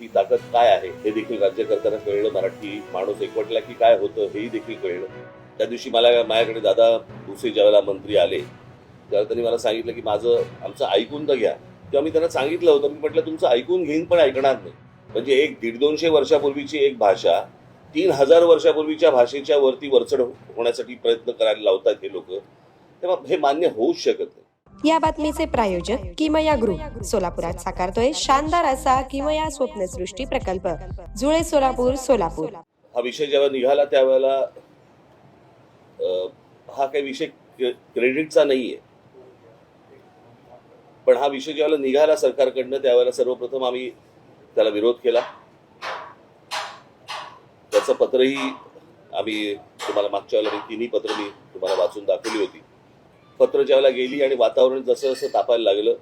मराठी ताकद काय आहे हे देखील राज्यकर्त्यांना कळलं. मराठी माणूस एकवटला की काय होतं हेही देखील कळलं. त्या दिवशी मला माझ्याकडे दादा भुसे ज्यावेळेला मंत्री आले त्यावेळेला त्यांनी मला सांगितलं की माझं आमचं ऐकून तर घ्या. तेव्हा मी त्यांना सांगितलं होतं. मी म्हटलं तुमचं ऐकून घेईन पण ऐकणार नाही. म्हणजे एक दीड दोनशे वर्षापूर्वीची एक भाषा तीन हजार वर्षापूर्वीच्या भाषेच्या वरती वरचढ होण्यासाठी प्रयत्न करायला लावतात हे लोक. तेव्हा हे मान्य होऊच शकत नाही. या बातमीचे प्रायोजक किमया ग्रुप. सोलापुरात साकारतोय शानदार असा किमया स्वप्नसृष्टी प्रकल्प. जुळे सोलापूर सोलापूर. हा विषय जेव्हा निघाला त्यावेळेला हा काही विषय क्रेडिटचा नाहीये. पण हा विषय ज्यावेळेला निघाला सरकारकडनं त्यावेळेला सर्वप्रथम आम्ही त्याला विरोध केला. त्याचं पत्रही आम्ही तुम्हाला मागच्या वेळेला मी तिन्ही पत्र मी तुम्हाला वाचून दाखवली होती. पत्र ज्यावेळेला गेली आणि वातावरण जसं जसं तापायला लागलं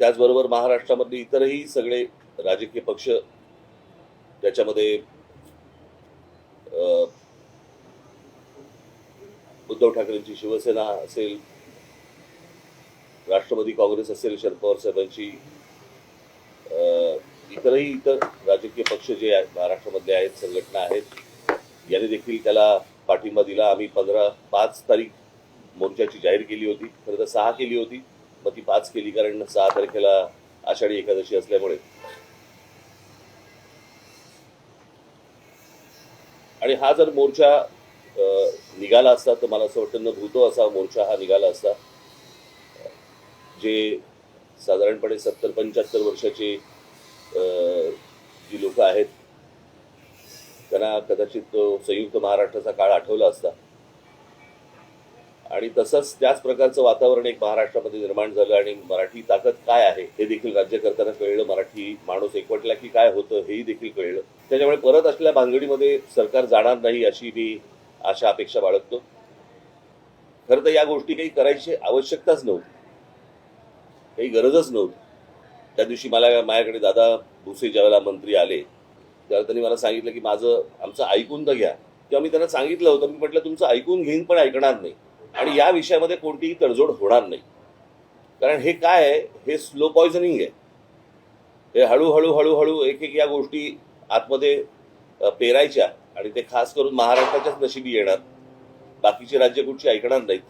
त्याचबरोबर महाराष्ट्रामधले इतरही सगळे राजकीय पक्ष त्याच्यामध्ये उद्धव ठाकरेंची शिवसेना असेल राष्ट्रवादी काँग्रेस असेल शरद पवार साहेबांची इतरही इतर राजकीय पक्ष जे आहेत महाराष्ट्रामधले आहेत संघटना आहेत यांनी देखील त्याला पाठिंबा दिला. आम्ही पंधरा पाच तारीख मोर्चाची जाहीर केली होती. खरं तर सहा केली होती. मग ती पाच केली कारण सहा तारखेला आषाढी एकादशी असल्यामुळे. आणि हा जर मोर्चा निघाला असता तर मला असं वाटतं न भूतो असा मोर्चा हा निघाला असता. जे साधारणपणे सत्तर पंच्याहत्तर वर्षाचे जी लोक आहेत त्यांना कदाचित संयुक्त महाराष्ट्राचा काळ आठवला असता. आणि तसंच त्याच प्रकारचं वातावरण एक महाराष्ट्रामध्ये निर्माण झालं आणि मराठी ताकद काय आहे हे देखील राज्यकर्त्यांना कळलं. मराठी माणूस एकवटला की काय होतं हेही देखील कळलं. त्याच्यामुळे परत असलेल्या भानगडीमध्ये सरकार जाणार नाही अशी मी आशा अपेक्षा बाळगतो. खरं तर या गोष्टी काही करायची आवश्यकताच नव्हती. काही गरजच नव्हती. त्या दिवशी मला माझ्याकडे दादा भुसे ज्यावेळेला मंत्री आले त्यावेळेला त्यांनी मला सांगितलं की माझं आमचं ऐकून तर घ्या. तेव्हा मी त्यांना सांगितलं होतं. मी म्हटलं तुमचं ऐकून घेईन पण ऐकणार नाही. आणि या विषयामध्ये कोणतीही तडजोड होणार नाही. कारण हे काय आहे? हे स्लो पॉयझनिंग आहे. हे हळूहळू हळूहळू एक एक या गोष्टी आतमध्ये पेरायच्या आणि ते खास करून महाराष्ट्राच्याच नशिबी येणार. बाकीची राज्य कुठची ऐकणार नाहीत.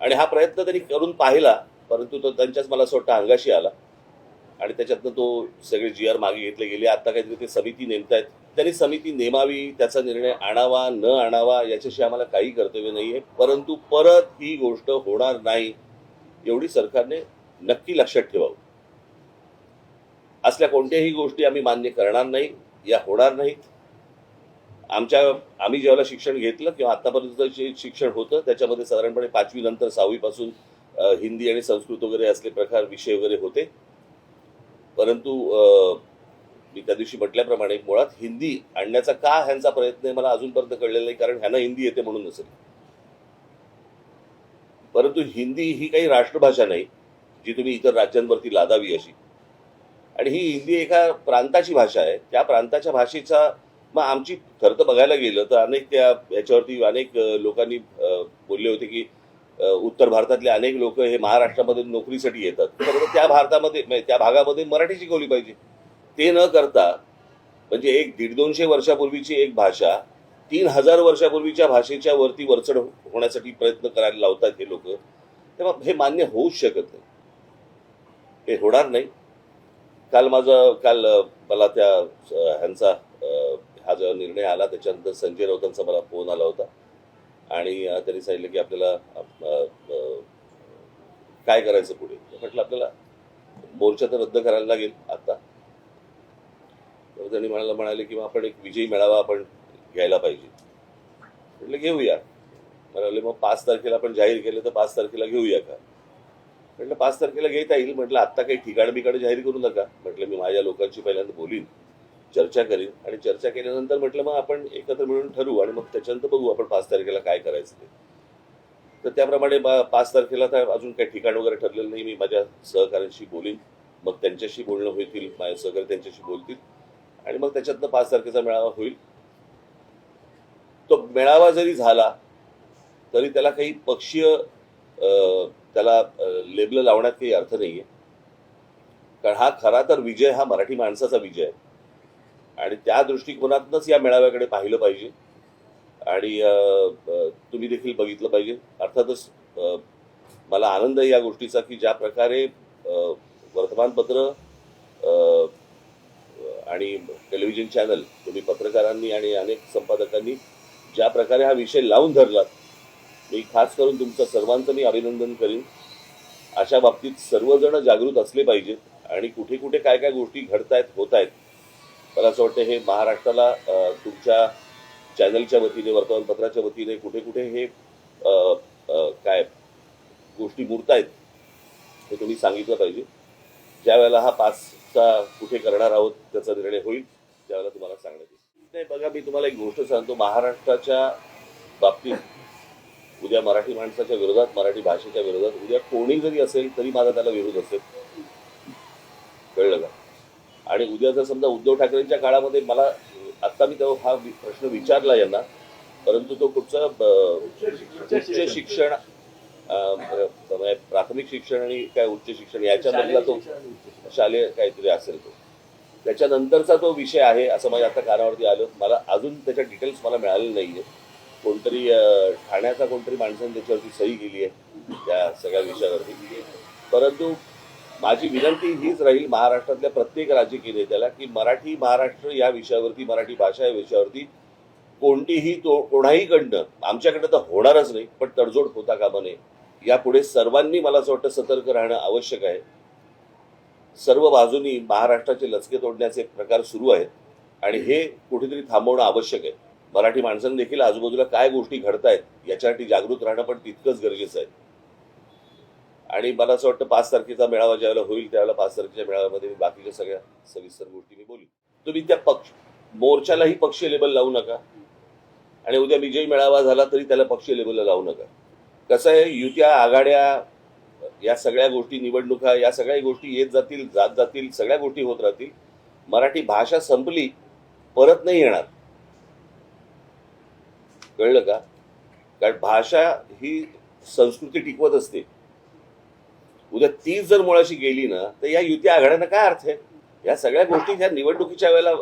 आणि हा प्रयत्न त्यांनी करून पाहिला परंतु तो त्यांच्याच मला असं वाटतं अंगाशी आला. आणि त्याच्यातनं तो सगळे जी आर मागे घेतले गेले. आता काहीतरी ते समिती नेमतायत. त्यांनी समिती नेमावी त्याचा निर्णय आणावा न आणावा याच्याशी आम्हाला काही कर्तव्य नाही आहे परंतु परत ही गोष्ट होणार नाही एवढी सरकारने नक्की लक्षात ठेवावं. असल्या कोणत्याही गोष्टी आम्ही मान्य करणार नाही या होणार नाहीत. आमच्या आम्ही ज्यावेळेला शिक्षण घेतलं किंवा आतापर्यंत जे शिक्षण होतं त्याच्यामध्ये साधारणपणे पाचवी नंतर सहावीपासून हिंदी आणि संस्कृत वगैरे असले प्रकार विषय वगैरे होते. परंतु मी त्या दिवशी म्हटल्याप्रमाणे मुळात हिंदी आणण्याचा का ह्यांचा प्रयत्न आहे मला अजूनपर्यंत कळलेला नाही कारण ह्यांना हिंदी येते म्हणून नसेल. परंतु हिंदी ही काही राष्ट्रभाषा नाही जी तुम्ही इतर राज्यांवरती लादावी अशी. आणि ही हिंदी एका प्रांताची भाषा आहे. त्या प्रांताच्या भाषेचा मग आमची खरं तर बघायला गेलं तर अनेक त्या ह्याच्यावरती अनेक लोकांनी बोलले होते की उत्तर भारतातले अनेक लोक हे महाराष्ट्रामध्ये नोकरीसाठी येतात. तर त्या भारतामध्ये त्या भागामध्ये मराठी शिकवली पाहिजे. ते न करता म्हणजे एक दीड दोनशे वर्षापूर्वीची एक भाषा तीन हजार वर्षापूर्वीच्या भाषेच्या वरती वरचढ होण्यासाठी प्रयत्न करायला लावतात हे लोक तेव्हा हे मान्य होऊच शकत नाही. हे होणार नाही. काल माझं काल मला त्या ह्यांचा हा जो निर्णय आला त्याच्यानंतर संजय राऊतांचा मला फोन आला होता. आणि त्यांनी सांगितलं की आपल्याला काय करायचं पुढे? म्हटलं आपल्याला मोर्चा तर रद्द करायला लागेल आता. त्यांनी म्हणाला म्हणाले की आपण एक विजयी मेळावा आपण घ्यायला पाहिजे. म्हटलं घेऊया. म्हणाले मग पाच तारखेला आपण जाहीर केलं तर पाच तारखेला घेऊया का? म्हटलं पाच तारखेला घेता येईल. म्हटलं आत्ता काही ठिकाण बिकाण जाहीर करू नका. म्हटलं मी माझ्या लोकांशी पहिल्यांदा बोलीन चर्चा करीन आणि चर्चा केल्यानंतर म्हटलं मग आपण एकत्र मिळून ठरवू आणि मग त्याच्यानंतर बघू आपण पाच तारखेला काय करायचं ते. तर त्याप्रमाणे पाच तारखेला तर अजून काही ठिकाण वगैरे ठरलेलं नाही. मी माझ्या सहकाऱ्यांशी बोलीन. मग त्यांच्याशी बोलणं होतील माझे सहकारी त्यांच्याशी बोलतील. आणि मग त्याच्यातनं पाच तारखेचा मेळावा होईल. तो मेळावा जरी झाला तरी त्याला काही पक्षीय त्याला लेबल लावण्यात काही अर्थ नाही आहे कारण हा खरा तर विजय हा मराठी माणसाचा विजय आहे. आणि त्या दृष्टिकोनातूनच या मेळाव्याकडे पाहिलं पाहिजे. आणि तुम्ही देखील बघितलं पाहिजे. अर्थातच मला आनंद आहे या गोष्टीचा की ज्या प्रकारे वर्तमानपत्र आणि टेलिव्हिजन चॅनल तुम्ही पत्रकारांनी आणि अनेक संपादकांनी ज्या प्रकारे हा विषय लावून धरलात मी खास करून तुमचं सर्वांचं मी अभिनंदन करीन. अशा बाबतीत सर्वजण जागृत असले पाहिजेत आणि कुठे कुठे काय काय गोष्टी घडतायत होत आहेत मला असं वाटतं हे महाराष्ट्राला तुमच्या चॅनलच्या वतीने वर्तमानपत्राच्या वतीने कुठे कुठे हे काय गोष्टी मुरतायत हे तुम्ही सांगितलं पाहिजे. ज्या वेळेला हा का कुठे करणार आहोत त्याचा निर्णय होईल त्यावेळेला तुम्हाला सांगण्यात येईल. नाही बघा मी तुम्हाला एक गोष्ट सांगतो. महाराष्ट्राच्या बाबतीत उद्या मराठी माणसाच्या विरोधात मराठी भाषेच्या विरोधात उद्या कोणी जरी असेल तरी माझा त्याला विरोध असेल. कळलं का? आणि उद्या जर समजा उद्धव ठाकरेंच्या काळामध्ये मला आत्ता मी तो हा प्रश्न विचारला यांना परंतु तो कुठचा उच्च शिक्षण प्राथमिक शिक्षण आणि काय उच्च शिक्षण याच्यामधला तो शालेय काहीतरी असेल तो. त्याच्यानंतरचा तो विषय आहे असं माझ्या आता कानावरती आलं. मला अजून त्याच्या डिटेल्स मला मिळाले नाहीये. कोणतरी अं, ठाण्याचा कोणतरी माणसाने त्याच्यावरती सही केली आहे त्या सगळ्या विषयावरती. परंतु माझी विनंती हीच राहील महाराष्ट्रातल्या प्रत्येक राजकीय नेत्याला की मराठी महाराष्ट्र या विषयावरती मराठी भाषा या विषयावरती कोणतीही तो कोणाहीकडनं आमच्याकडनं तर होणारच नाही पण तडजोड होता कामा नये. यापुढे सर्वांनी मला असं वाटतं सतर्क राहणं आवश्यक आहे. सर्व बाजूनी महाराष्ट्राचे लचके तोडण्याचे प्रकार सुरू आहेत आणि हे कुठेतरी थांबवणं आवश्यक आहे. मराठी माणसांनी देखील आजूबाजूला काय गोष्टी घडतायत याच्यासाठी जागृत राहणं पण तितकंच गरजेचं आहे. आणि मला असं वाटतं पाच तारखेचा मेळावा ज्यावेळेला होईल त्यावेळेला पाच तारखेच्या मेळाव्यामध्ये मी बाकीच्या सगळ्या सविस्तर गोष्टी मी बोलू तुम्ही त्या पक्ष मोर्चालाही पक्षीय लेबल लावू नका. आणि उद्या विजयी मेळावा झाला तरी त्याला पक्षीय लेबलला लावू नका. कसं आहे युत्या आघाड्या या सगळ्या गोष्टी निवडणुका या सगळ्या गोष्टी येत जातील जात जातील सगळ्या गोष्टी होत राहतील. मराठी भाषा संपली परत नाही येणार. कळलं का? कारण भाषा ही संस्कृती टिकवत असते. उद्या तीच जर मुळाशी गेली ना तर या युती आघाड्यांना काय अर्थ आहे? या सगळ्या गोष्टी ह्या निवडणुकीच्या वेळेला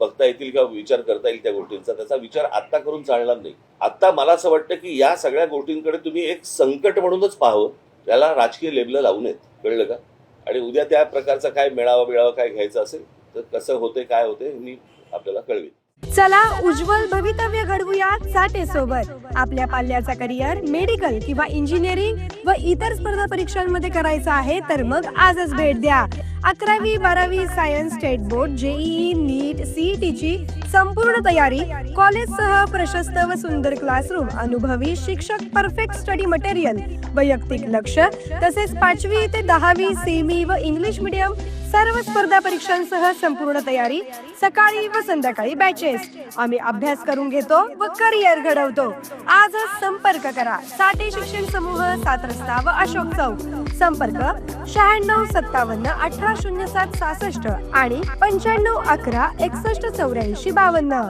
बघता येतील किंवा विचार करता येईल त्या गोष्टींचा. त्याचा विचार आत्ता करून चालणार नाही. आत्ता मला असं वाटतं की या सगळ्या गोष्टींकडे तुम्ही एक संकट म्हणूनच पाहावं. त्याला राजकीय लेबल लावू नयेत. कळलं का? आणि उद्या त्या प्रकारचा काय मेळावा बिळावा काय घ्यायचा असेल तर कसं होते काय होते मी आपल्याला कळवेन. चला उज्ज्वल भवितव्य घडवूयात साठे सोबत आपल्या पाल्याचा करिअर मेडिकल किंवा इंजिनिअरिंग व इतर स्पर्धा परीक्षांमध्ये करायचं आहे तर मग आजच भेट द्या. अकरावी बारावी science state board JEE NEET CET ची संपूर्ण तयारी कॉलेजसह प्रशस्त व सुंदर क्लासरूम अनुभवी शिक्षक परफेक्ट स्टडी मटेरियल वैयक्तिक लक्ष तसेच पाचवी ते दहावी सेमी व इंग्लिश मीडियम सर्व स्पर्धा परीक्षांसह संपूर्ण तयारी सकाळी व संध्याकाळी बॅचेस आम्ही अभ्यास करून घेतो व करिअर घडवतो. आजच संपर्क करा. साठे शिक्षण समूह सात रस्ता व अशोक चौक. संपर्क शहाण्णव सत्तावन्न अठरा शून्य सात सहासष्ट आणि पंच्याण्णव अकरा एकसष्ट चौऱ्याऐंशी बावन्न.